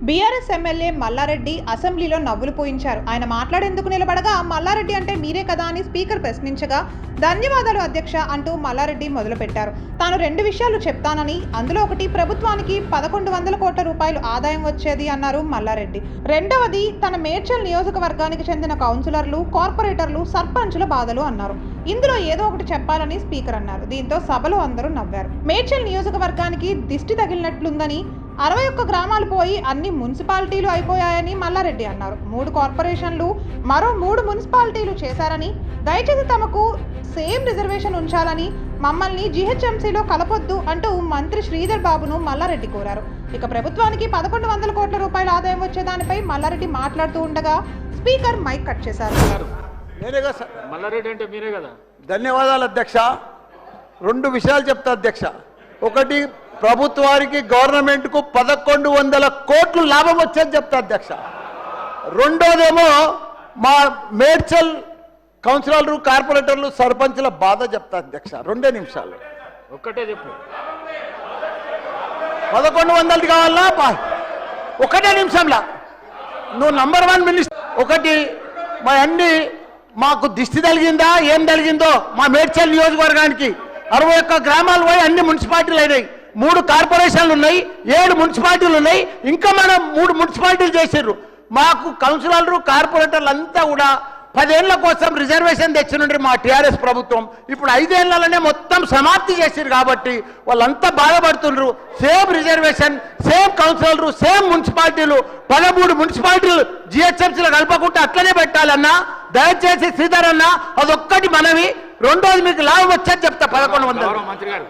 BRS MLA Mallareddy అసెంబ్లీలో నవ్వులు పోయించారు. ఆయన మాట్లాడేందుకు నిలబడగా మల్లారెడ్డి అంటే మీరే కదా అని స్పీకర్ ప్రశ్నించగా ధన్యవాదాలు అధ్యక్ష అంటూ మల్లారెడ్డి మొదలుపెట్టారు. తాను రెండు విషయాలు చెప్తానని అందులో ఒకటి ప్రభుత్వానికి పదకొండు వందల కోట్ల రూపాయలు ఆదాయం వచ్చేది అన్నారు మల్లారెడ్డి. రెండవది తన మేడ్చల్ నియోజకవర్గానికి చెందిన కౌన్సిలర్లు కార్పొరేటర్లు సర్పంచుల బాధలు అన్నారు. ఇందులో ఏదో ఒకటి చెప్పాలని స్పీకర్ అన్నారు. దీంతో సభలో అందరూ నవ్వారు. మేడ్చల్ నియోజకవర్గానికి దిష్టి తగిలినట్లుందని అరవై ఒక్క గ్రామాలు పోయి అన్ని మున్సిపాలిటీలు అయిపోయాయని మల్లారెడ్డి అన్నారు. మూడు కార్పొరేషన్లు మరో మూడు మున్సిపాలిటీలు చేశారని దయచేసి తమకు సేమ్ రిజర్వేషన్ ఉంచాలని మమ్మల్ని జీహెచ్ఎంసీలో కలపొద్దు అంటూ మంత్రి శ్రీధర్ బాబును మల్లారెడ్డి కోరారు. ఇక ప్రభుత్వానికి పదకొండు వందల కోట్ల రూపాయల ఆదాయం వచ్చే దానిపై మల్లారెడ్డి మాట్లాడుతూ ఉండగా స్పీకర్ మైక్ కట్ చేశారు. నేనేగా సార్. మల్లారెడ్డి అంటే మీరే కదా? ధన్యవాదాలు అధ్యక్ష. రెండు విషయాలు చెప్తా అధ్యక్ష. ఒకటి ప్రభుత్వానికి గవర్నమెంట్కు పదకొండు వందల కోట్లు లాభం వచ్చేది చెప్తా అధ్యక్ష. రెండోదేమో మా మేడ్చల్ కౌన్సిలర్లు కార్పొరేటర్లు సర్పంచుల బాధ చెప్తా అధ్యక్ష. రెండే నిమిషాలు. ఒక్కటే చెప్పు. పదకొండు వందలది కావాలా? ఒకటే నిమిషంలా. నువ్వు నంబర్ వన్ మినిస్టర్. ఒకటి మా అన్ని మాకు దిష్టి తగిలిందా? ఏం తగిలిందో మా మేడ్చల్ నియోజకవర్గానికి. అరవై ఒక్క గ్రామాలు పోయి అన్ని మున్సిపాలిటీలు అయినాయి. మూడు కార్పొరేషన్లు ఉన్నాయి ఏడు మున్సిపాలిటీలు ఉన్నాయి ఇంకా మనం మూడు మున్సిపాలిటీలు చేసిర్రు. మాకు కౌన్సిలర్లు కార్పొరేటర్లు అంతా కూడా పదేళ్ళ కోసం రిజర్వేషన్ తెచ్చినండి మా టీఆర్ఎస్ ప్రభుత్వం. ఇప్పుడు ఐదేళ్ళలోనే మొత్తం సమాప్తి చేసిరు కాబట్టి వాళ్ళంతా బాధపడుతుండ్రు. సేమ్ రిజర్వేషన్ సేమ్ కౌన్సిలర్లు సేమ్ మున్సిపాలిటీలు పదమూడు మున్సిపాలిటీలు జిహెచ్ఎంసీలో కలపకుండా అట్లనే పెట్టాలన్నా దయచేసి శ్రీధర్ అన్న అదొక్కటి మనవి. రెండోది మీకు లాభం వచ్చేది చెప్తా పదకొండు వందలు. మంత్రి గారు